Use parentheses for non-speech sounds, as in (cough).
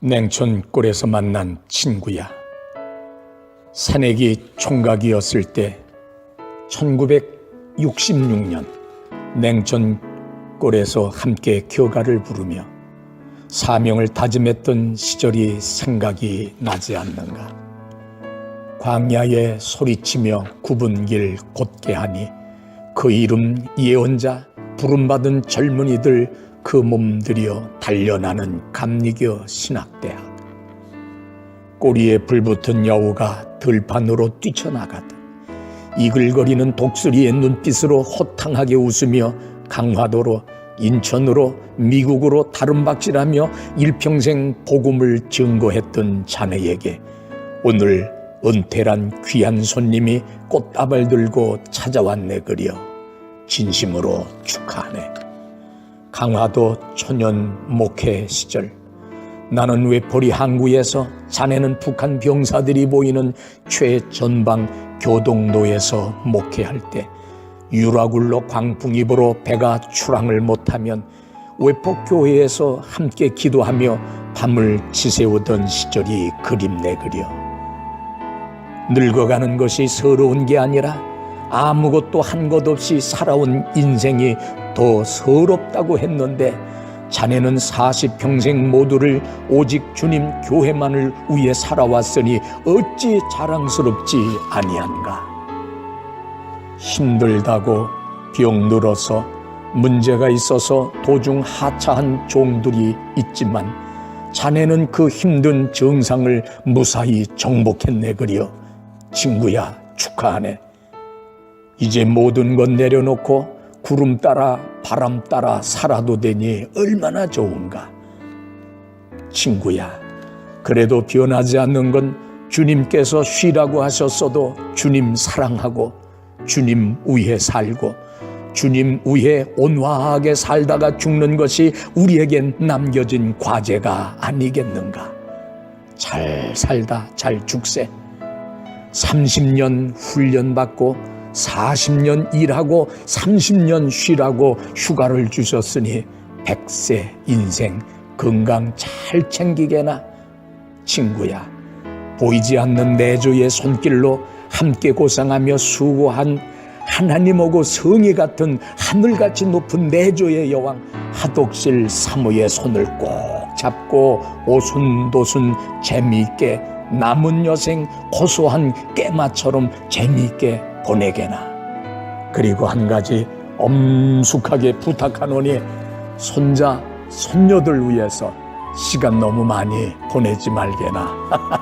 냉천골에서 만난 친구야. 산액이 총각이었을 때 1966년 냉천골에서 함께 교가를 부르며 사명을 다짐했던 시절이 생각이 나지 않는가. 광야에 소리치며 굽은 길 곧게 하니 그 이름 예언자 부름받은 젊은이들 그 몸들이여 달려나는 감리교 신학대학 꼬리에 불붙은 여우가 들판으로 뛰쳐나가듯 이글거리는 독수리의 눈빛으로 호탕하게 웃으며 강화도로 인천으로 미국으로 다름박질하며 일평생 복음을 증거했던 자네에게 오늘 은퇴란 귀한 손님이 꽃다발 들고 찾아왔네 그려 진심으로 축하하네. 강화도 초년 목회 시절. 나는 외포리 항구에서 자네는 북한 병사들이 보이는 최전방 교동로에서 목회할 때 유라굴로 불어 배가 출항을 못하면 외포교회에서 함께 기도하며 밤을 지새우던 시절이 그립네 그려. 늙어가는 것이 서러운 게 아니라 아무것도 한 것 없이 살아온 인생이 더 서럽다고 했는데 자네는 40평생 모두를 오직 주님 교회만을 위해 살아왔으니 어찌 자랑스럽지 아니한가. 힘들다고 병 늘어서 문제가 있어서 도중 하차한 종들이 있지만 자네는 그 힘든 정상을 무사히 정복했네 그려. 친구야 축하하네. 이제 모든 것 내려놓고 구름 따라 바람 따라 살아도 되니 얼마나 좋은가. 친구야, 그래도 변하지 않는 건 주님께서 쉬라고 하셨어도 주님 사랑하고 주님 위해 살고 주님 위해 온화하게 살다가 죽는 것이 우리에겐 남겨진 과제가 아니겠는가. 잘 살다 잘 죽세. 30년 훈련받고 40년 일하고 30년 쉬라고 휴가를 주셨으니 100세 인생 건강 잘 챙기게나. 친구야 보이지 않는 내조의 손길로 함께 고생하며 수고한 하나님하고 성이 같은 하늘같이 높은 내조의 여왕 하독실 사모의 손을 꼭 잡고 오순도순 재미있게 남은 여생 고소한 깨마처럼 재미있게 보내게나. 그리고 한 가지 엄숙하게 부탁하노니 손자, 손녀들 위해서 시간 너무 많이 보내지 말게나. (laughs)